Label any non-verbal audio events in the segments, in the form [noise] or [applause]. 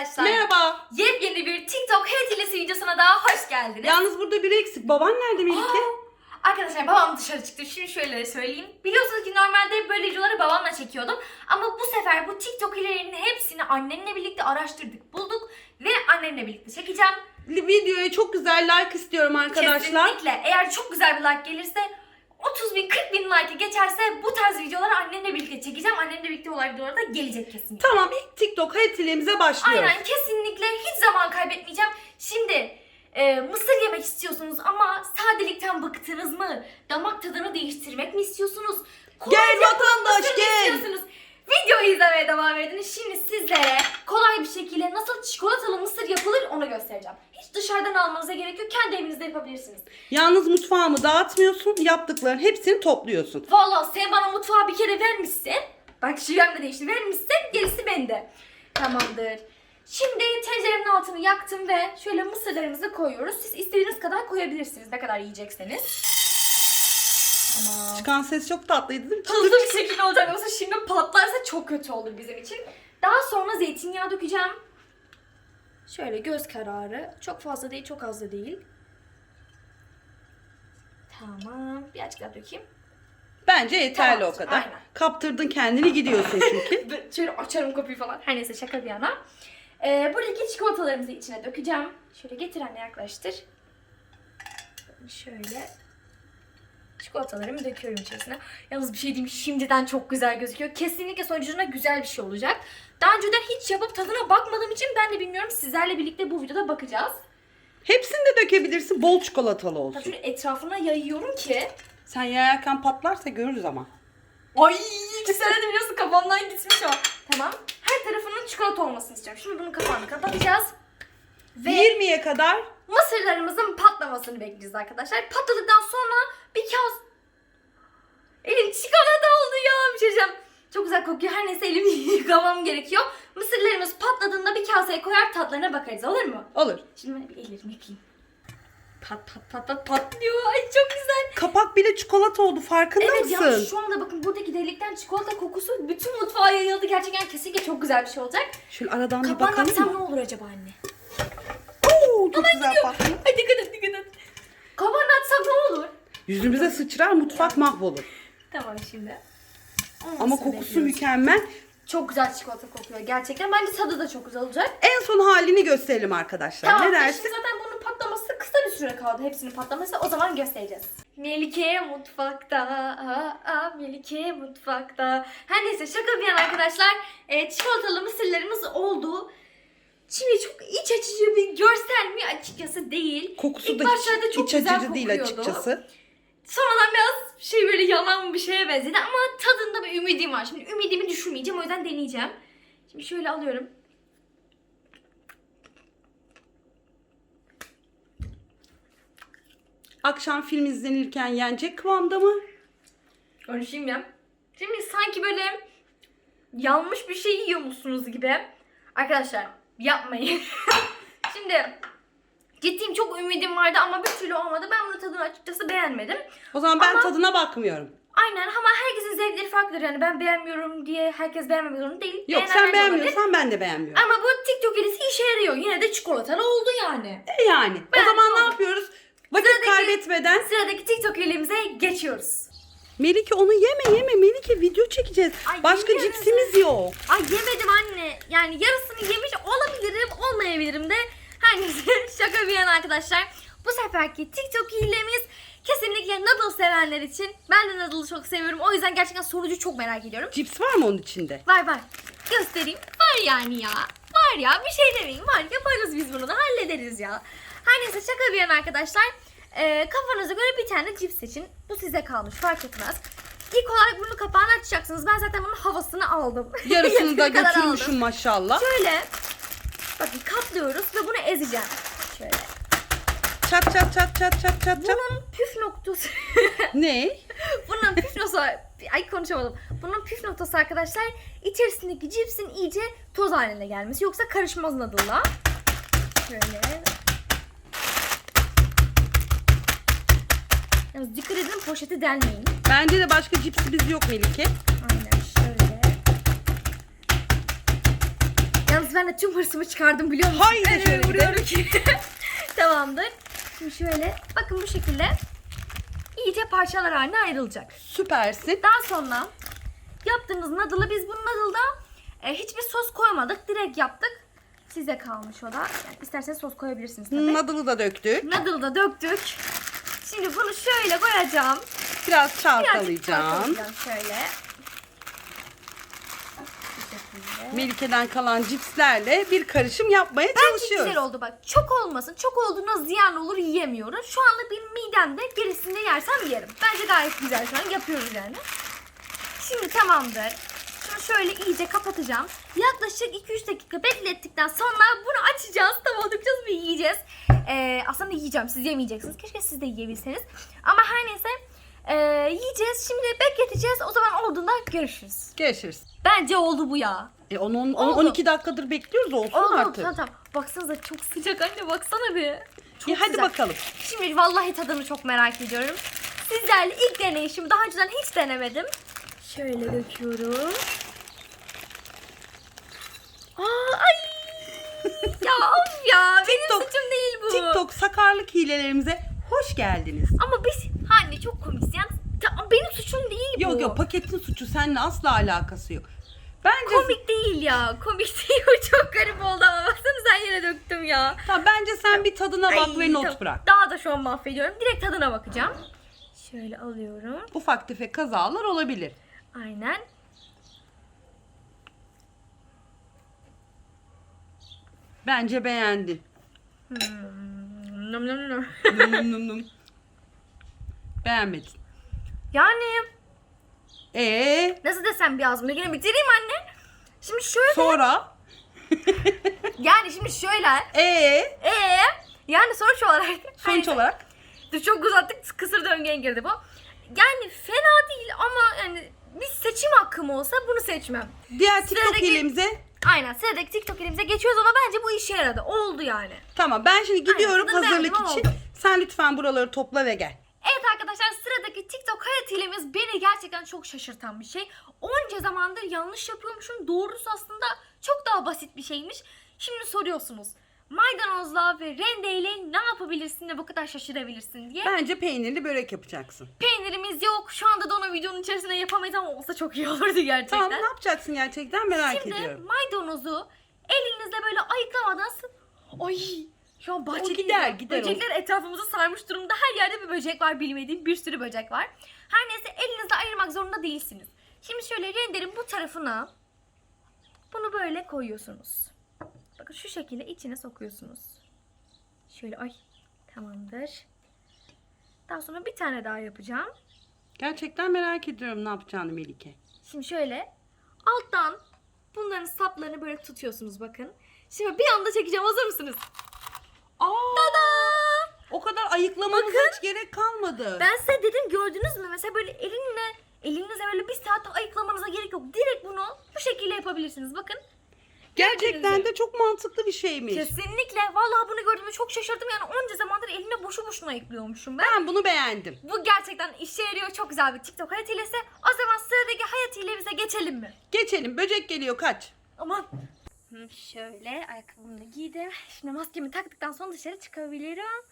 arkadaşlar. Merhaba. Yepyeni bir TikTok hetilesi videosuna daha hoş geldiniz. Yalnız burada biri eksik. Baban nerede Melike? Aa, Arkadaşlar babam dışarı çıktı. Şimdi şöyle söyleyeyim. Biliyorsunuz ki normalde böyle videoları babamla çekiyordum. Ama bu sefer bu TikTok hilelerinin hepsini annemle birlikte araştırdık, bulduk. Ve annemle birlikte çekeceğim. Videoya çok güzel like istiyorum arkadaşlar. Kesinlikle. Eğer çok güzel bir like gelirse 30 bin 40 bin like geçerse bu tarz videoları annemle birlikte çekeceğim. Annemle birlikte olan videolar da gelecek kesinlikle. Tamam ilk TikTok hayatiliğimize başlıyoruz. Aynen kesinlikle hiç zaman kaybetmeyeceğim. Şimdi e, mısır yemek istiyorsunuz ama sadelikten bıktınız mı? Damak tadını değiştirmek mi istiyorsunuz? Gel Kolayca vatandaş, mısır mı gel. istiyorsunuz? Videoyu izlemeye devam edin. Şimdi sizlere kolay bir şekilde nasıl çikolatalı mısır yapılır onu göstereceğim. Hiç dışarıdan almanıza gerek yok. Kendi evinizde yapabilirsiniz. Yalnız mutfağımı dağıtmıyorsun. Yaptıkların hepsini topluyorsun. Vallahi sen bana mutfağı bir kere vermişsin. Bak şivem de değişti. Vermişsin gerisi bende. Tamamdır. Şimdi tencerenin altını yaktım ve şöyle mısırlarımızı koyuyoruz. Siz istediğiniz kadar koyabilirsiniz. Ne kadar yiyecekseniz. Tamam. Çıkan ses çok tatlıydı değil mi? Hızlı bir şekilde olacak. Yoksa şimdi patlarsa çok kötü olur bizim için. Daha sonra zeytinyağı dökeceğim. Şöyle göz kararı. Çok fazla değil, çok az da değil. Tamam. Birazcık daha dökeyim. Bence yeterli Tamam, o kadar. aynen. Kaptırdın kendini gidiyorsun çünkü. [laughs] Şöyle açarım kapıyı falan. Her neyse şaka bir yana. Ee, buradaki çikolatalarımızı içine dökeceğim. Şöyle getir anne yaklaştır. Şöyle çikolatalarımı döküyorum içerisine. Yalnız bir şey diyeyim şimdiden çok güzel gözüküyor. Kesinlikle sonucunda güzel bir şey olacak. Daha önceden hiç yapıp tadına bakmadığım için ben de bilmiyorum. Sizlerle birlikte bu videoda bakacağız. Hepsini de dökebilirsin. Bol çikolatalı Tabii olsun. şöyle etrafına yayıyorum ki. Sen yayarken patlarsa görürüz ama. Ay iki sene de biliyorsun kafamdan gitmiş o. Tamam. Her tarafının çikolata olmasını istiyorum. Şimdi bunun kapağını kapatacağız. Ve 20'ye kadar mısırlarımızın patlamasını bekleyeceğiz arkadaşlar. Patladıktan sonra bir kağıt... Elim çikolata oldu ya bir şey diyeceğim. Çok güzel kokuyor. Her neyse elimi [laughs] yıkamam gerekiyor. Mısırlarımız patladığında bir kaseye koyar tatlarına bakarız olur mu? olur. Şimdi ben bir ellerimi yıkayayım. Pat pat pat pat patlıyor. Ay çok güzel. Kapak bile çikolata oldu. Farkında Evet mısın? ya şu anda bakın buradaki delikten çikolata kokusu bütün mutfağa yayıldı. Gerçekten kesinlikle çok güzel bir şey olacak. Şöyle aradan bir Kapağını bakalım açsam ne mı? olur acaba anne? Çok güzel patlıyor. Ay dikkat et dikkat et. Açsam ne olur? Yüzümüze sıçrar mutfak mahvolur. Tamam şimdi. Ama Olmasını kokusu bekliyoruz. mükemmel. Çok güzel çikolata kokuyor gerçekten. Bence tadı da çok güzel olacak. En son halini gösterelim arkadaşlar. Tamam. ne Şimdi dersin? zaten bunun patlaması kısa bir süre kaldı. Hepsinin patlaması. O zaman göstereceğiz. Melike mutfakta. Aa, aa, Melike mutfakta. Her neyse şaka bir yana arkadaşlar. E, çikolatalı mısırlarımız oldu. Şimdi çok iç açıcı bir görsel mi açıkçası değil. Kokusu İlk da başlarda hiç çok iç güzel açıcı değil kokuyordu. açıkçası. Sonradan biraz şey böyle yalan bir şeye benzedi ama tadında bir ümidim var. Şimdi ümidimi düşürmeyeceğim o yüzden deneyeceğim. Şimdi şöyle alıyorum. Akşam film izlenirken yenecek kıvamda mı? Konuşayım ya. Şimdi sanki böyle yanmış bir şey yiyormuşsunuz gibi. Arkadaşlar yapmayın. [laughs] Şimdi ciddiyim çok ümidim vardı ama bir türlü olmadı. Ben bunun tadını açıkçası beğenmedim. O zaman ben Ama- tadına bakmıyorum. Aynen ama herkesin zevkleri farklıdır. Yani ben beğenmiyorum diye herkes beğenmemek zorunda değil. Yok Beğenenler sen de olabilir. beğenmiyorsan ben de beğenmiyorum. Ama bu TikTok elisi işe yarıyor. Yine de çikolatalı oldu yani. E yani. Ben o zaman ne yapıyoruz? Vakit Sıradaki- kaybetmeden. Sıradaki TikTok elimize geçiyoruz. Melike onu yeme yeme Melike video çekeceğiz. Ay, Başka yemiyorum cipsimiz yok. Ay yemedim anne. Yani yarısını yemiş olabilirim, olmayabilirim de. Her neyse [laughs] şaka bir yana arkadaşlar. Bu seferki TikTok hilemiz kesinlikle noodle sevenler için. Ben de noodle'ı çok seviyorum. O yüzden gerçekten sonucu çok merak ediyorum. Cips var mı onun içinde? Var var. Göstereyim. Var yani ya. Var ya. Bir şey demeyin. Var. Yaparız biz bunu da. Hallederiz ya. Her neyse şaka bir yana arkadaşlar. Ee, kafanıza göre bir tane cips seçin. Bu size kalmış. Fark etmez. İlk olarak bunun kapağını açacaksınız. Ben zaten bunun havasını aldım. [laughs] Yarısını da kadar götürmüşüm aldım. maşallah. Şöyle. Bakın katlıyoruz ve bunu ezeceğim. Şöyle. Çat çat çat çat çat çat çat. Bunun püf noktası. [laughs] Ne? Bunun püf noktası ay konuşamadım. Bunun püf noktası arkadaşlar içerisindeki cipsin iyice toz haline gelmesi. Yoksa karışmaz noodle'la. Şöyle. Yalnız dikkat edin poşeti delmeyin. Bende de başka cipsimiz yok Melike. Aynen şöyle. Yalnız ben de tüm hırsımı çıkardım biliyor musun? Öyle şöyle vuruyorum ki. [laughs] Tamamdır. Şimdi şöyle bakın bu şekilde iyice parçalar haline ayrılacak. Süpersin. Daha sonra yaptığımız noodle'ı biz bu noodle'da e, hiçbir sos koymadık. Direkt yaptık. Size kalmış o da. Yani isterseniz sos koyabilirsiniz tabii. Nadıl'ı da döktük. Noodle'ı da döktük. Şimdi bunu şöyle koyacağım. Biraz Birazcık çalkalayacağım. çalkalayacağım şöyle. Melike'den kalan cipslerle bir karışım yapmaya Bence çalışıyoruz. güzel oldu bak. Çok olmasın. Çok olduğunda ziyan olur yiyemiyoruz. Şu anda benim midemde gerisini yersem yerim. Bence gayet güzel şu an yapıyoruz yani. Şimdi tamamdır. Şöyle iyice kapatacağım. Yaklaşık 2-3 dakika beklettikten sonra bunu açacağız, tamamlayacağız ve yiyeceğiz. Ee, aslında yiyeceğim, siz yemeyeceksiniz. Keşke siz de yiyebilseniz. Ama her neyse ee, yiyeceğiz. Şimdi bekleteceğiz. O zaman olduğunda görüşürüz. Görüşürüz. Bence oldu bu ya. E onu on- Oldu. 12 dakikadır bekliyoruz olsun Oldu. artık. Tamam tamam. Baksanıza çok sıcak anne baksana bir. Çok İyi, hadi sıcak. bakalım. Şimdi vallahi tadını çok merak ediyorum. Sizlerle ilk deneyişim. Daha önceden hiç denemedim. Şöyle döküyorum. Aa, ay. [laughs] ya of ya. Benim TikTok- suçum değil bu. TikTok sakarlık hilelerimize hoş geldiniz. Ama biz anne çok komiksin. Yani, ta- benim suçum değil bu. Yok yok paketin suçu seninle asla alakası yok. Bence Komik değil ya. Komik [laughs] değil. Bu çok garip oldu ama baksana sen yine döktüm ya. Tamam, bence sen bir tadına bak Ay, ve not tamam. bırak. Daha da şu an mahvediyorum. Direkt tadına bakacağım. Şöyle alıyorum. Ufak tefek kazalar olabilir. Aynen. Bence beğendin. Hmm, nom nom. Num [laughs] num num num. Beğenmedin. Yani Ee, nasıl desem bir ağzımda yine bitireyim anne. Şimdi şöyle sonra [laughs] yani şimdi şöyle ee, ee yani sonuç olarak sonuç Neyse. olarak Dur, çok uzattık kısır döngüye girdi bu. Yani fena değil ama yani bir seçim hakkım olsa bunu seçmem. diğer TikTok Sıradaki- hilemize Aynen sıradaki TikTok elimize geçiyoruz ama bence bu işe yaradı. Oldu yani. Tamam ben şimdi gidiyorum Aynen, hazırlık beğendim, için. oldu. Sen lütfen buraları topla ve gel. Evet arkadaşlar sıradaki TikTok hayat hilemiz beni gerçekten çok şaşırtan bir şey. Onca zamandır yanlış yapıyormuşum. Doğrusu aslında çok daha basit bir şeymiş. Şimdi soruyorsunuz. Maydanozla ve rendeyle ne yapabilirsin de bu kadar şaşırabilirsin diye. Bence peynirli börek yapacaksın. Peynirimiz yok. Şu anda da onu videonun içerisinde yapamayız ama olsa çok iyi [laughs] olurdu gerçekten. Tamam ne yapacaksın gerçekten merak Şimdi ediyorum. maydanozu elinizle böyle ayıklamadan Ay şu an bahçede gider, gider o. Böcekler etrafımızı sarmış durumda. Her yerde bir böcek var bilmediğim bir sürü böcek var. Her neyse elinizle ayırmak zorunda değilsiniz. Şimdi şöyle renderin bu tarafına bunu böyle koyuyorsunuz. Bakın şu şekilde içine sokuyorsunuz. Şöyle ay tamamdır. Daha sonra bir tane daha yapacağım. Gerçekten merak ediyorum ne yapacağını Melike. Şimdi şöyle alttan bunların saplarını böyle tutuyorsunuz bakın. Şimdi bir anda çekeceğim hazır mısınız? Aa, o kadar ayıklamanıza Bakın. hiç gerek kalmadı. Ben size dedim gördünüz mü? Mesela böyle elinle elinizle böyle bir saat ayıklamanıza gerek yok. Direkt bunu bu şekilde yapabilirsiniz. Bakın. Gerçekten de çok mantıklı bir şeymiş. Kesinlikle. Vallahi bunu gördüğümde çok şaşırdım. Yani onca zamandır elimle boşu boşuna ayıklıyormuşum ben. Ben bunu beğendim. Bu gerçekten işe yarıyor. Çok güzel bir TikTok hayat hilesi. O zaman sıradaki hayat hilemize geçelim mi? Geçelim böcek geliyor kaç. Aman. Şöyle ayakkabımı da giydim. Şimdi maskemi taktıktan sonra dışarı çıkabilirim.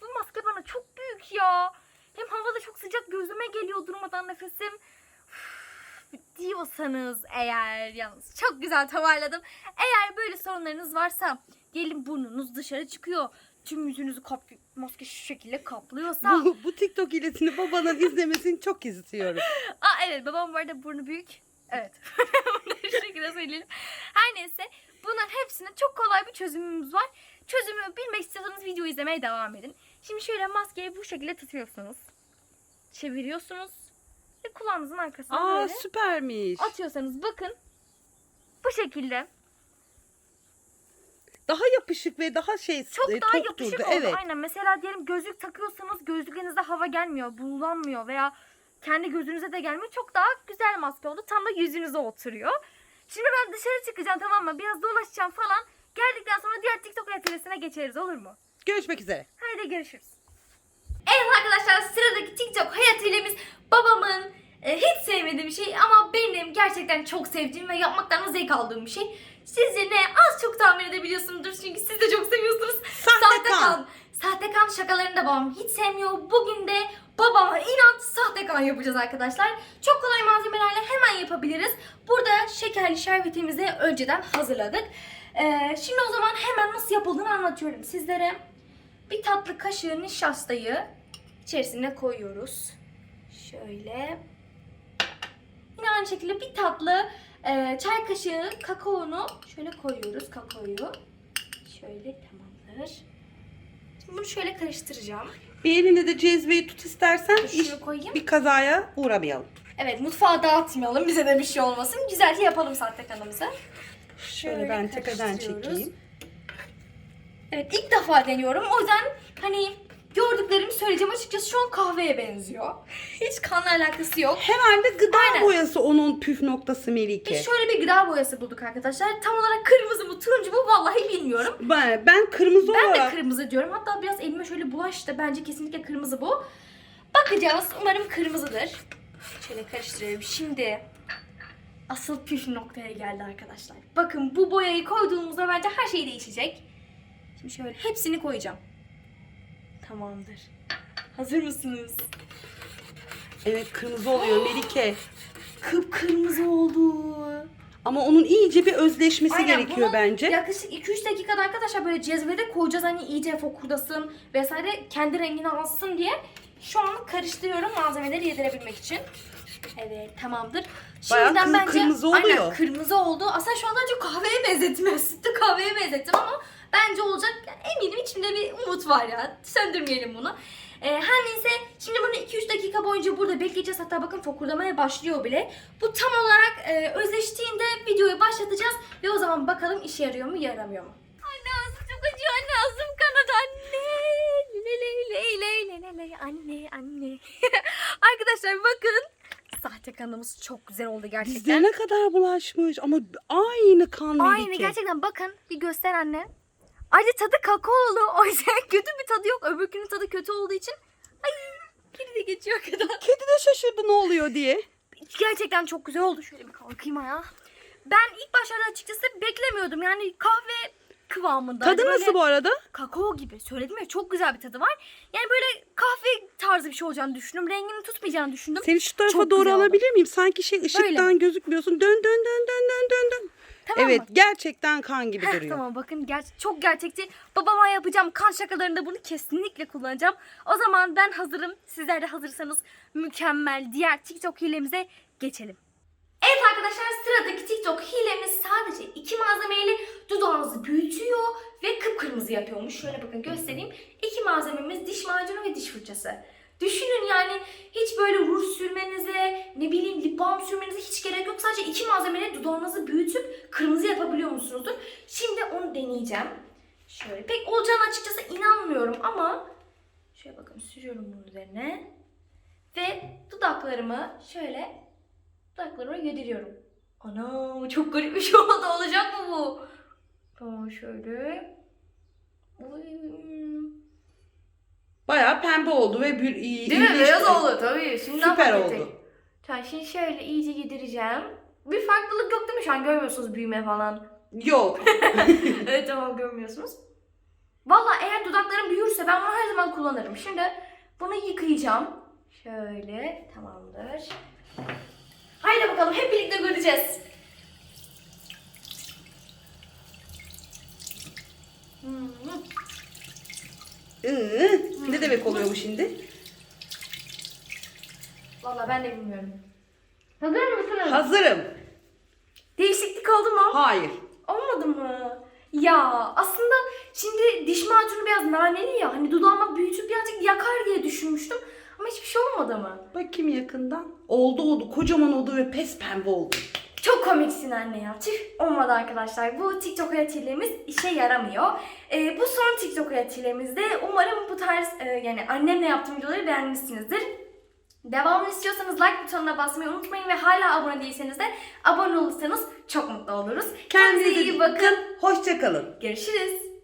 Bu maske bana çok büyük ya. Hem havada çok sıcak gözüme geliyor durmadan nefesim. Diyorsanız eğer yalnız çok güzel toparladım. Eğer böyle sorunlarınız varsa diyelim burnunuz dışarı çıkıyor. Tüm yüzünüzü kap maske şu şekilde kaplıyorsa. Bu, bu TikTok hilesini babanın izlemesini çok istiyorum. [laughs] Aa evet babam bu arada burnu büyük. Evet. [laughs] Bunu şu şekilde söyleyelim. Her neyse bunların hepsinin çok kolay bir çözümümüz var. Çözümü bilmek istiyorsanız videoyu izlemeye devam edin. Şimdi şöyle maskeyi bu şekilde tutuyorsunuz. Çeviriyorsunuz. Ve kulağınızın arkasına Aa böyle süpermiş. atıyorsanız bakın. Bu şekilde Daha yapışık ve daha şey çok e, daha tok yapışık durdu. oldu. Evet. Aynen mesela diyelim gözlük takıyorsanız gözlüğünüzde hava gelmiyor, bulanmıyor veya kendi gözünüze de gelmiyor. Çok daha güzel maske oldu. Tam da yüzünüze oturuyor. Şimdi ben dışarı çıkacağım tamam mı? Biraz dolaşacağım falan. Geldikten sonra diğer TikTok atölyesine geçeriz olur mu? Görüşmek üzere. Haydi görüşürüz. Arkadaşlar sıradaki TikTok hayat hilemiz babamın e, hiç sevmediği bir şey ama benim gerçekten çok sevdiğim ve yapmaktan da zevk aldığım bir şey. Sizce ne? Az çok tahmin edebiliyorsunuzdur çünkü siz de çok seviyorsunuz. Sahte Sahte kan şakalarını da babam hiç sevmiyor. Bugün de babama inat sahte kan yapacağız arkadaşlar. Çok kolay malzemelerle hemen yapabiliriz. Burada şekerli şerbetimizi önceden hazırladık. Ee, şimdi o zaman hemen nasıl yapıldığını anlatıyorum sizlere. Bir tatlı kaşığı nişastayı içerisine koyuyoruz. Şöyle. Yine aynı şekilde bir tatlı e, çay kaşığı kakaonu şöyle koyuyoruz kakaoyu. Şöyle tamamdır. Şimdi bunu şöyle karıştıracağım. Bir elinde de cezveyi tut istersen iş, koyayım. bir kazaya uğramayalım. Evet mutfağı dağıtmayalım bize de bir şey olmasın. Güzelce yapalım sahte kanımızı. Şöyle ben tepeden çekeyim. Evet ilk defa deniyorum. O yüzden hani gördüklerimi söyleyeceğim. Açıkçası şu an kahveye benziyor. [laughs] Hiç kanla alakası yok. Herhalde gıda Aynen. boyası onun püf noktası Melike. Biz şöyle bir gıda boyası bulduk arkadaşlar. Tam olarak kırmızı mı turuncu mu vallahi bilmiyorum. Ben, ben kırmızı Ben de olarak kırmızı diyorum. Hatta biraz elime şöyle bulaştı. Bence kesinlikle kırmızı bu. Bakacağız. Umarım kırmızıdır. Şöyle karıştırıyorum. Şimdi asıl püf noktaya geldi arkadaşlar. Bakın bu boyayı koyduğumuzda bence her şey değişecek. Şimdi şöyle hepsini koyacağım. Tamamdır. Hazır mısınız? evet kırmızı oluyor Melike. Kıpkırmızı oldu. Ama onun iyice bir özleşmesi gerekiyor bunu bence. Yaklaşık 2-3 dakikada arkadaşlar böyle cezvede koyacağız hani iyice fokurdasın vesaire kendi rengini alsın diye. Şu an karıştırıyorum malzemeleri yedirebilmek için. Evet tamamdır. Bayağı Şimdiden kızıl bence kırmızı aynen oluyor. kırmızı oldu. Aslında şu anda çok kahveye benzettim. [laughs] Sütlü kahveye benzettim ama bence olacak. Yani eminim içimde bir umut var ya. Söndürmeyelim bunu. Ee, her neyse şimdi bunu 2-3 dakika boyunca burada bekleyeceğiz. Hatta bakın fokurdamaya başlıyor bile. Bu tam olarak e, özleştiğinde videoyu başlatacağız. Ve o zaman bakalım işe yarıyor mu yaramıyor mu? Anne ağzım çok acıyor anne ağzım kanadı anne. Le le le le le le le anne anne. [laughs] Arkadaşlar bakın. Sahte kanımız çok güzel oldu gerçekten. Dizlerine kadar bulaşmış ama aynı kan Melike. Aynı gerçekten bakın bir göster anne. Ayrıca tadı kakaolu. [laughs] O yüzden kötü bir tadı yok. Öbürkünün tadı kötü olduğu için. Ay kedi de geçiyor kadar. [laughs] Kedi de şaşırdı ne oluyor diye. Gerçekten çok güzel oldu. Şöyle bir kalkayım ayağa. Ben ilk başlarda açıkçası beklemiyordum. Yani kahve kıvamında. Tadı Hani nasıl bu arada? Kakao gibi. Söyledim ya çok güzel bir tadı var. Yani böyle kahve tarzı bir şey olacağını düşündüm. Rengini tutmayacağını düşündüm. Seni şu tarafa Çok doğru alabilir miyim? Sanki şey ışıktan Böyle. gözükmüyorsun. Dön dön dön dön dön dön dön. Tamam evet mı? gerçekten kan gibi Heh, duruyor. tamam bakın ger- çok gerçekçi. Babama yapacağım kan şakalarında bunu kesinlikle kullanacağım. O zaman ben hazırım. Sizler de hazırsanız mükemmel diğer TikTok hilemize geçelim. TikTok hilemiz sadece iki malzemeyle dudağınızı büyütüyor ve kıpkırmızı yapıyormuş. Şöyle bakın göstereyim. İki malzememiz diş macunu ve diş fırçası. Düşünün yani hiç böyle ruj sürmenize, ne bileyim lip balm sürmenize hiç gerek yok. Sadece iki malzemeyle dudağınızı büyütüp kırmızı yapabiliyor musunuzdur? Şimdi onu deneyeceğim. Şöyle pek olacağını açıkçası inanmıyorum ama şöyle bakın sürüyorum bunun üzerine. Ve dudaklarımı şöyle dudaklarıma yediriyorum. Ana çok garip bir şey oldu. Olacak mı bu? Tamam şöyle. Uy. Bayağı pembe oldu ve bir iyi. Değil mi? Beyaz oldu tabii. Şimdi Süper oldu. Tamam şimdi şöyle iyice yedireceğim. Bir farklılık yok değil mi? Şu an görmüyorsunuz büyüme falan. Yok. [laughs] evet tamam görmüyorsunuz. Valla eğer dudaklarım büyürse ben bunu her zaman kullanırım. Şimdi bunu yıkayacağım. Şöyle tamamdır. Bakalım hep birlikte göreceğiz. Iı, ne demek oluyor bu şimdi? Valla ben de bilmiyorum. Hazır mısınız? Hazırım. Değişiklik oldu mu? Hayır. Olmadı mı? Ya aslında şimdi diş macunu biraz naneli ya. Hani dudağıma büyütüp birazcık yakar diye düşünmüştüm. Şey olmadı mı? Bakayım yakından. Oldu oldu. Kocaman oldu ve pes pembe oldu. Çok komiksin anne ya. Tüh olmadı arkadaşlar. Bu TikTok hayatiyelemiz işe yaramıyor. Ee, bu son TikTok hayatiyelemizde umarım bu tarz e, yani annemle yaptığım videoları beğenmişsinizdir. Devamını istiyorsanız like butonuna basmayı unutmayın ve hala abone değilseniz de abone olursanız çok mutlu oluruz. Kendinize iyi bakın. Hoşçakalın. Görüşürüz.